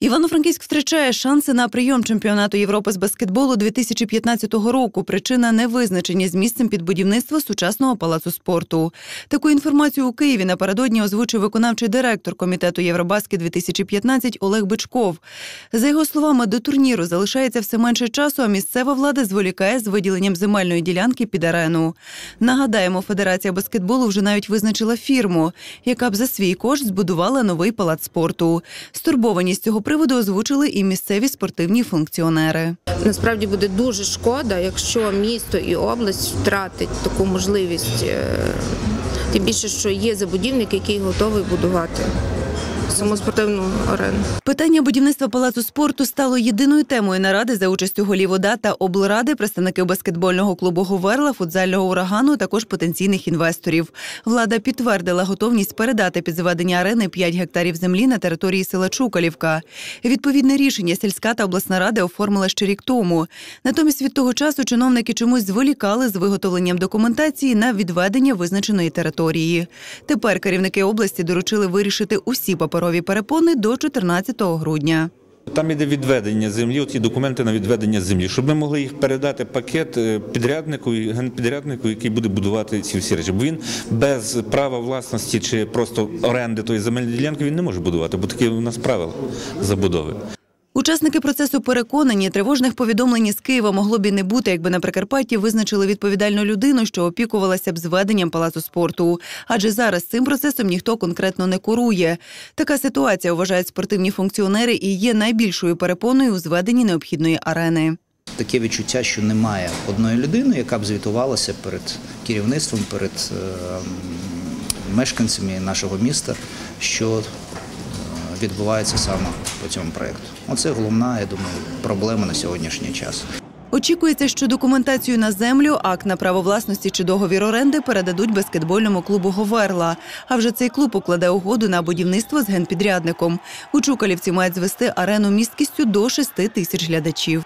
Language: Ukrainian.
Івано-Франківськ втрачає шанси на прийом чемпіонату Європи з баскетболу 2015 року. Причина невизначеність з місцем під будівництво сучасного палацу спорту. Таку інформацію у Києві напередодні озвучив виконавчий директор комітету Євробаскет 2015 Олег Бичков. За його словами, до турніру залишається все менше часу, а місцева влада зволікає з виділенням земельної ділянки під арену. Нагадаємо, Федерація баскетболу вже навіть визначила фірму, яка б за свій кошт збудувала новий палац спорту. Стурбованість цього приводу озвучили і місцеві спортивні функціонери. Насправді буде дуже шкода, якщо місто і область втратить таку можливість. е, Тим більше, що є забудівник, який готовий будувати саму спортивну арену. Питання будівництва палацу спорту стало єдиною темою наради за участю голів ОДА та облради, представників баскетбольного клубу Говерла, футзального урагану, також потенційних інвесторів. Влада підтвердила готовність передати під зведення арени 5 гектарів землі на території села Чукалівка. Відповідне рішення сільська та обласна рада оформила ще рік тому. Натомість від того часу чиновники чомусь зволікали з виготовленням документації на відведення визначеної території. Тепер керівники області доручили вирішити усі паперові перепони до 14 грудня. Там іде відведення землі, оці документи на відведення землі, щоб ми могли їх передати пакет е, підряднику генпідряднику, який буде будувати ці всі речі. Бо він без права власності чи просто оренди тої земельної ділянки він не може будувати, бо такі у нас правила забудови. Учасники процесу переконані, тривожних повідомлень із Києва могло б і не бути, якби на Прикарпатті визначили відповідальну людину, що опікувалася б зведенням палацу спорту. Адже зараз цим процесом ніхто конкретно не курує. Така ситуація вважають спортивні функціонери і є найбільшою перепоною у зведенні необхідної арени. Таке відчуття, що немає одної людини, яка б звітувалася перед керівництвом, перед е, мешканцями нашого міста, що е, відбувається саме по цьому проєкту. Оце головна, я думаю, проблема на сьогоднішній час. Очікується, що документацію на землю, акт на право власності чи договір оренди передадуть баскетбольному клубу Говерла. А вже цей клуб укладе угоду на будівництво з генпідрядником. У Чукалівці мають звести арену місткістю до 6 тисяч глядачів.